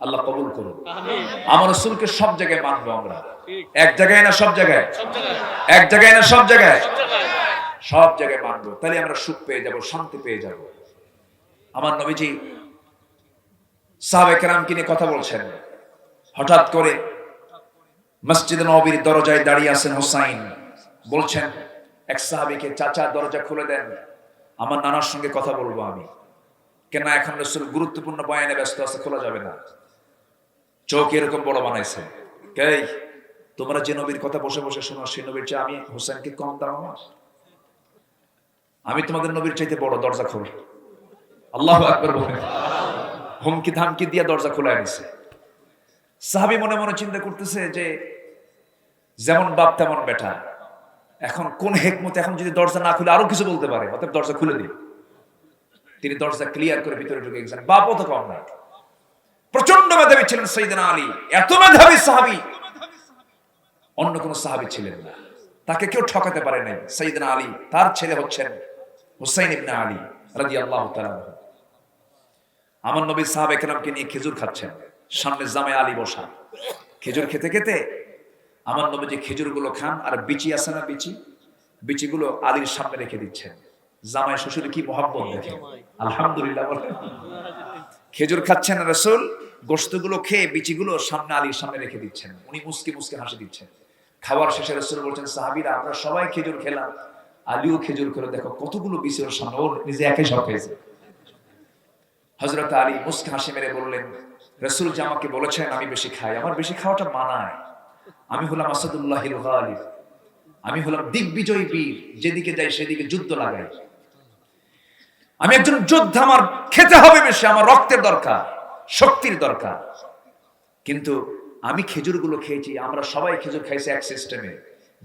আল্লাহ কবুল করুন। আমার রসুলকে সব জায়গায় মানবো আমরা। এক জায়গায় না সব জায়গায়? এক জায়গায় না সব জায়গায়? সব জায়গায়। মানবো। তাহলে আমরা সুখ পেয়ে যাব শান্তি পেয়ে যাব। আমার নবীজি সাহাবে কেরামকে নিয়ে কথা বলছেন। হঠাৎ করে মসজিদ নবীর দরজায় দাঁড়িয়ে আছেন হোসাইন। বলছেন এক সাহাবিকে চাচা দরজা খুলে দেন। আমার নানার সঙ্গে কথা বলব আমি। কেন এখন রসুল গুরুত্বপূর্ণ বয়ানে ব্যস্ত আছে খোলা যাবে না। চোখ এরকম বড় বানাইছে। কে? তোমরা যে নবীর কথা বসে বসে শোনো, সেই নবীর চেয়ে আমি হোসেনকে কম দাম আমার আমি তোমাদের নবীর চাইতে বড় দরজা খোল। আল্লাহ আকবর বলে। হুমকি ধামকি দিয়ে দরজা খোলা এনেছে সাহাবি মনে মনে চিন্তা করতেছে যে, যেমন বাপ তেমন বেটা। এখন কোন হেকমত এখন যদি দরজা না খুলে আরও কিছু বলতে পারে, অতএব দরজা খুলে দিই তিনি দরজা ক্লিয়ার করে ভিতরে ঢুকে গেছেন। বাপও তো কম নাই। প্রচণ্ড মেধাবী ছিলেন সৈদিনা আলী। এত মেধাবী সাহাবি। অন্য কোন সাহাবি ছিলেন না। তাকে কেউ ঠকাতে পারে নাই। সৈদিনা আলী, তার ছেলে হচ্ছেন হুসাইন ইবনে আলী রাজি আল্লাহ আমার নবী সাহাব একরামকে নিয়ে খেজুর খাচ্ছেন। সামনে জামে আলী বসা। খেজুর খেতে খেতে আমার নবী যে খেজুরগুলো খান, আর বিচি আছে না বিচি? বিচিগুলো আলীর সামনে রেখে দিচ্ছেন। জামাই শ্বশুর কি মহাব্বত দেখে আলহামদুলিল্লাহ খেজুর খাচ্ছেন রসুল গোস্তগুলো খেয়ে বিচিগুলো সামনে আলীর সামনে রেখে দিচ্ছেন। উনি মুসকে মুসকে হাসি দিচ্ছেন। খাওয়ার শেষে রসুল বলছেন, সাহাবিরা, আমরা সবাই খেজুর খেলাম। আলীও খেজুর খেলো। দেখো, কতগুলো বিচি ওর সামনে, ওর নিজে একাই সব খেয়েছে। হজরত আলী মুসকে হাসি মেরে বললেন, রসুল যে আমাকে বলেছেন, আমি বেশি খাই। আমার বেশি খাওয়াটা মানায়। আমি হলাম আসাদুল্লাহ গালিব। আমি হলাম দিগ্বিজয়ী বীর। যেদিকে যাই, সেদিকে যুদ্ধ লাগাই। আমি একজন যোদ্ধা। আমার খেতে হবে বেশি। আমার রক্তের দরকার। শক্তির দরকার। কিন্তু আমি খেজুরগুলো খেয়েছি, আমরা সবাই খেজুর খাইছি এক সিস্টেমে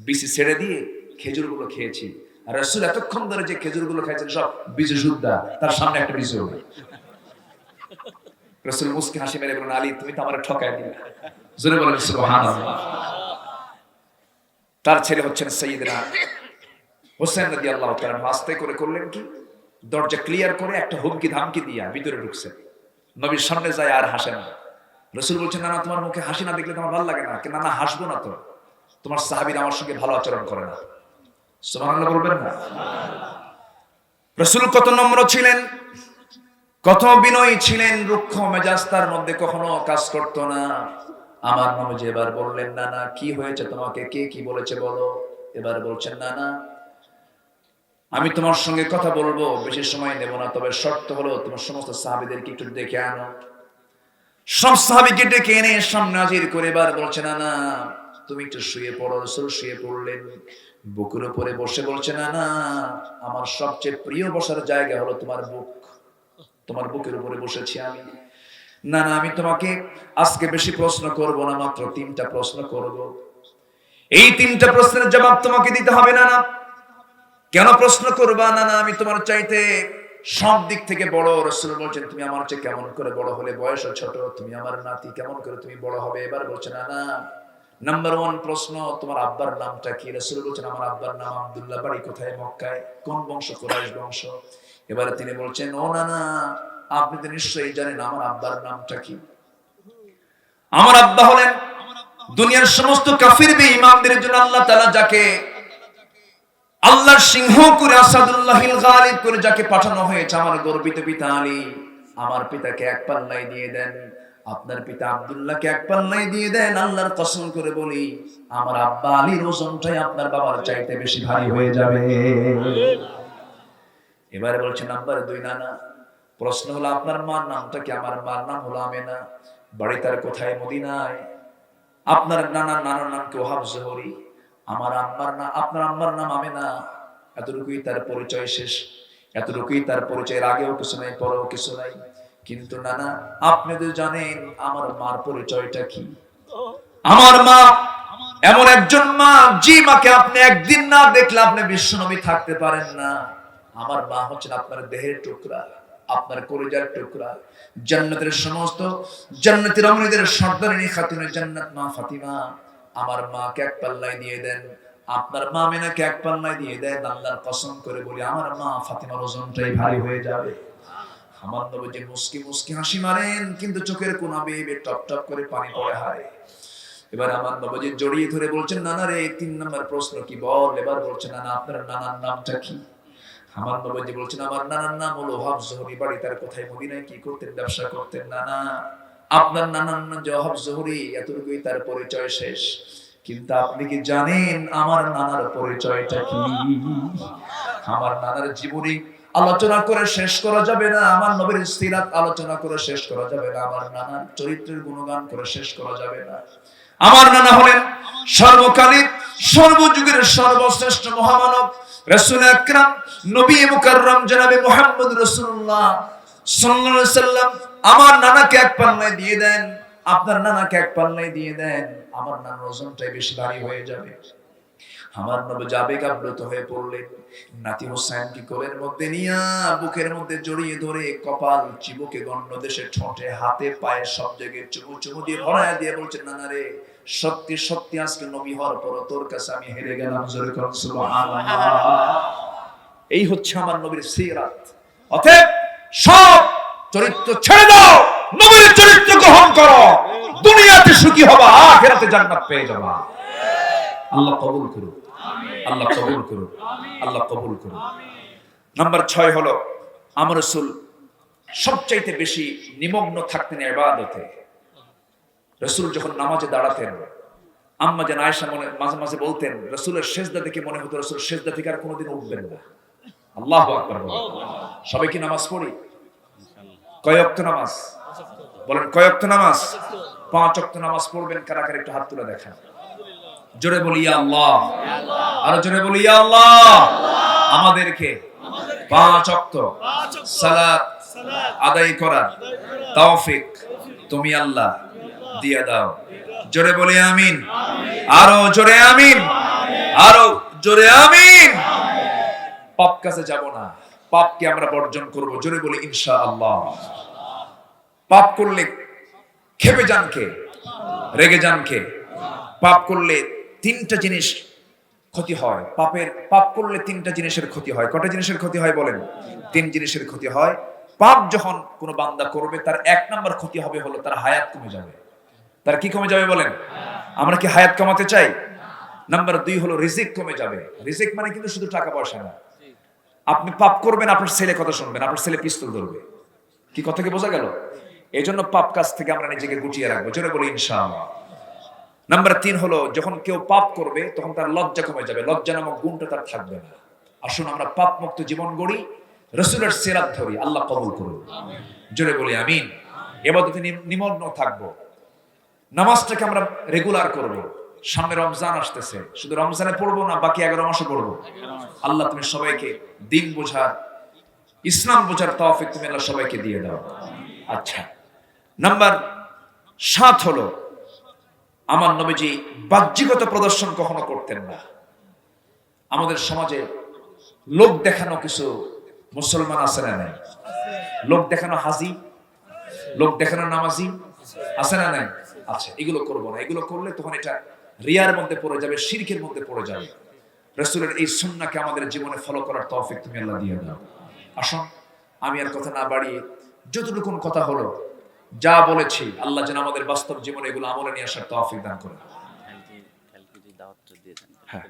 বিসি ছেড়ে দিয়ে খেজুরগুলো খেয়েছি। আর রসুল এতক্ষণ ধরে যে খেজুরগুলো খাইছেন, সব বিজু শুদ্ধা, তার সামনে একটা বিজু হবে রসুল মুসকে হাসি মেরে বলেন আলী, তুমি তো আমার ঠকায় দিলে। জোরে বলেন সুবহানাল্লাহ। তার ছেলে হচ্ছেন সৈয়দরা হোসেন নদী আল্লাহ আস্তে করে করলেন কি? দরজা ক্লিয়ার করে একটা হুমকি ধামকি দিয়া ভিতরে ঢুকছে। নবীর সামনে যায় আর হাসে না। রসুল বলছেন, না তোমার মুখে হাসি না দেখলে তোমার ভালো লাগে না। না না, হাসবো না তো। তোমার সাহাবীর আমার সঙ্গে ভালো আচরণ করে না। সুবহানাল্লাহ বলবেন না? রসুল কত নম্র ছিলেন, কত বিনয়ী ছিলেন, রুক্ষ মেজাজ তার মধ্যে কখনো কাজ করতো না। আমার নবী যে এবার বললেন, না না, কি হয়েছে তোমাকে? কে কি বলেছে বলো? এবার বলছেন, না না আমি তোমার সঙ্গে কথা বলব বেশি সময় নেব না তবে শর্ত হলো তোমার সমস্ত সাহাবিদেরকে একটু দেখে আনো। সব সাহাবিকে ডেকে এনে সামনে হাজির করে এবার বলছে না না তুমি একটু শুয়ে পড়ো রসুল শুয়ে পড়লেন। বুকের উপরে বসে বলছে না না আমার সবচেয়ে প্রিয় বসার জায়গা হলো তোমার বুক। তোমার বুকের উপরে বসেছি আমি। না না আমি তোমাকে আজকে বেশি প্রশ্ন করব না মাত্র তিনটা প্রশ্ন করব। এই তিনটা প্রশ্নের জবাব তোমাকে দিতে হবে না না। কেন প্রশ্ন করবা? না না, আমি তোমার চাইতে সব দিক থেকে বড়। রসুল বলছেন, তুমি আমার চেয়ে কেমন করে বড় হলে? বয়স ছোট। তুমি আমার নাতি, কেমন করে তুমি বড় হবে? এবার বলছে, না না। নাম্বার ওয়ান প্রশ্ন, তোমার আব্বার নামটা কি? রসুল বলছেন, আমার আব্বার নাম আব্দুল্লাহ। বাড়ি কোথায়? মক্কায়। কোন বংশ? কোরাইশ বংশ? এবারে তিনি বলছেন, ও, না না, আপনি তো নিশ্চয়ই জানেন আমার আব্বার নামটা কি? আমার আব্বা হলেন দুনিয়ার সমস্ত কাফির বে ইমামদের জন্য আল্লাহ তাআলা যাকে সিংহ করে আসাদুল্লাহিল গালিব করে যাকে পাঠানো হয়েছে, আমার গর্বিত পিতা আলী, আমার পিতাকে এক পাল্লাই দিয়ে দেন, আপনার পিতা আব্দুল্লাহকে এক পাল্লাই দিয়ে দেন, আল্লাহর কসম করে বলি, আমার আব্বা আলীর ওজনটাই আপনার বাবার চাইতে বেশি ভারী হয়ে যাবে। এবারে বলছে, নাম্বার দুই, নানা, প্রশ্ন হলো, আপনার মার নামটা কি? আমার মার নাম হলো আমেনা, বাড়ি তার কোথায়? মদিনায়। আপনার নানা, নানার নাম কি? ওহাব জহরি। আমার আম্মার নাম আপনার আম্মার নাম আমেনা। এতটুকুই তার পরিচয় শেষ। এতটুকুই তার পরিচয়ের আগেও কিছু নাই, পরেও কিছু নাই। কিন্তু নানা, আপনি তো জানেন আমার মার পরিচয়টা কি। আমার মা এমন একজন মা জি মাকে আপনি একদিন না দেখলে আপনি বিশ্বনবী থাকতে পারেন না। আমার মা হচ্ছেন আপনার দেহের টুকরা, আপনার কলিজার টুকরা। জান্নাতের সমস্ত জান্নাতি রমণীদের সর্দারিনী খাতুনের জান্নাত মা ফাতিমা। আমার মাকে এক পাল্লায় দিয়ে দেন। আপনার মা মেনাকে এক পাল্লায় দিয়ে দেন আল্লাহর কসম করে বলি, আমার মা ফাতিমার ওজনটাই ভারী হয়ে যাবে। আমার নবীজি মুস্কি মুস্কি হাসি মারেন, কিন্তু চোখের কোনা বেয়ে টপ টপ করে পানি পড়ে হায়। এবার আমার নবজি জড়িয়ে ধরে বলছেন, নানা রে, তিন নম্বর প্রশ্ন কি বল? এবার বলছেন নানা, আপনার নানার নামটা কি? আমার নবজি বলছেন, আমার নানার নাম হলো ওহাব জহরি বাড়ি তার কোথায়? মদিনায় কি করতেন, ব্যবসা করতেন, নানা? আপনার নানার নাম যে ওহাব জহরি এতটুকুই তার পরিচয় শেষ। কিন্তু আপনি কি জানেন আমার নানার পরিচয়টা কি? আমার নানার জীবনী আলোচনা করে শেষ করা যাবে না, আমার নবীর সিরাত আলোচনা করে শেষ করা যাবে না, আমার নানার চরিত্রের গুণগান করে শেষ করা যাবে না। আমার নানা হলেন সর্বকালীন সর্বযুগের সর্বশ্রেষ্ঠ মহামানব, রাসূল আকরাম, নবী মুকাররম জনাবে মুহাম্মদ আলাইহি সাল্লাম আমার নানাকে এক পাল্লায় দিয়ে দেন, আপনার নানাকে এক পাল্লায় দিয়ে দেন। আমার নানার ওজনটাই বেশি ভারী হয়ে যাবে। আমার নবী যাবে আপ্লুত হয়ে পড়লেন নাতি হোসেন কি কোলের মধ্যে নিয়া বুকের মধ্যে জড়িয়ে ধরে কপাল চিবুকে গণ্য দেশে ঠোঁটে, হাতে পায়ে সব জায়গায় চুমু চুমু দিয়ে ভরায় দিয়ে বলছেন নানা রে, সত্যি সত্যি আজকে নবী হওয়ার পর তোর কাছে আমি হেরে গেলাম জোরে এই হচ্ছে আমার নবীর সিরাত। অতএব সব চরিত্র ছেড়ে দাও, নবীর চরিত্র গ্রহণ করো। দুনিয়াতে সুখী হবা, আখিরাতে জান্নাত পেয়ে যাবা। আল্লাহ কবুল করুন আল্লাহ কবুল করুন আল্লাহ কবুল করুন নাম্বার ছয় হলো, আমার রসুল সবচাইতে বেশি নিমগ্ন থাকতেন এবাদতে রসুল যখন নামাজে দাঁড়াতেন, আম্মা যেন আয়সা মনে, মাঝে মাঝে বলতেন, রসুলের শেষদা দেখে মনে হতো রসুল শেষদা থেকে আর কোনোদিন উঠবেন না। আল্লাহ আকবার। সবাই কি নামাজ পড়ি? কয়ক্ত নামাজ? বলেন কয়ক্ত নামাজ? পাঁচ অক্ত নামাজ পড়বেন কারা কারা একটু হাত তুলে দেখান। জোরে বলি আল্লাহ। আরও জোরে বলি আল্লাহ। আমাদেরকে পাঁচ অক্ত সালাত আদায় করার তৌফিক তুমি আল্লাহ দিয়ে দাও। জোরে বলি, আমিন। আরও জোরে, আমিন। আরও জোরে, আমিন। পাপ কাছে যাব না। পাপকে আমরা বর্জন করব। জোরে বলি, ইনশাআল্লাহ। পাপ করলে খেপে যান কে? রেগে যান কে? পাপ করলে তিনটা জিনিস ক্ষতি হয়। পাপের, পাপ করলে তিনটা জিনিসের ক্ষতি হয়। কটা জিনিসের ক্ষতি হয় বলেন? তিন জিনিসের ক্ষতি হয়। পাপ যখন কোনো বান্দা করবে, তার এক নাম্বার ক্ষতি হবে হলো তার হায়াত কমে যাবে। তার কি কমে যাবে বলেন? আমরা কি হায়াত কমাতে চাই? নাম্বার দুই হলো রিজিক কমে যাবে। রিজিক মানে কিন্তু শুধু টাকা পয়সা না। আপনি পাপ করবেন, আপনার ছেলে কথা শুনবেন, আপনার ছেলে পিস্তল ধরবে। কি কথা কি বোঝা গেল? এই জন্য পাপ কাজ থেকে আমরা নিজেকে গুটিয়ে রাখব। জোরে বলি, ইনশাআল্লাহ। নাম্বার তিন হলো, যখন কেউ পাপ করবে, তখন তার লজ্জা কমে যাবে। লজ্জা নামক গুণটা তার থাকবে না। আসুন আমরা পাপ মুক্ত জীবন গড়ি, রসুলের সেরাত ধরি, আল্লাহ কবুল করুন। জোরে বলি, আমিন। নিম- নিমগ্ন থাকব। নামাজটাকে আমরা রেগুলার করব। সামনে রমজান আসতেছে। শুধু রমজানে পড়ব না, বাকি এগারো মাসে পড়ব। আল্লাহ তুমি সবাইকে দিন বোঝার, ইসলাম বোঝার তৌফিক তুমি আল্লাহ সবাইকে দিয়ে দাও। আচ্ছা। নাম্বার সাত হলো, আমার নবীজি বাহ্যিকতা প্রদর্শন কখনো করতেন না। আমাদের সমাজে লোক দেখানো কিছু মুসলমান আছে না নাই? লোক দেখানো হাজি, লোক দেখানো নামাজি আছে না নাই? আচ্ছা এগুলো করব না। এগুলো করলে তখন এটা রিয়ার মধ্যে পড়ে যাবে, শিরকের মধ্যে পড়ে যাবে। রসুলের এই সুন্নাকে আমাদের জীবনে ফলো করার তৌফিক তুমি আল্লাহ দিয়ে দাও। আসুন, আমি আর কথা না বাড়িয়ে যতটুকুন কথা হলো যা বলেছি, আল্লাহ যেন আমাদের বাস্তব জীবনে এগুলো আমলে নিয়ে আসার তৌফিক দান করে হ্যাঁ।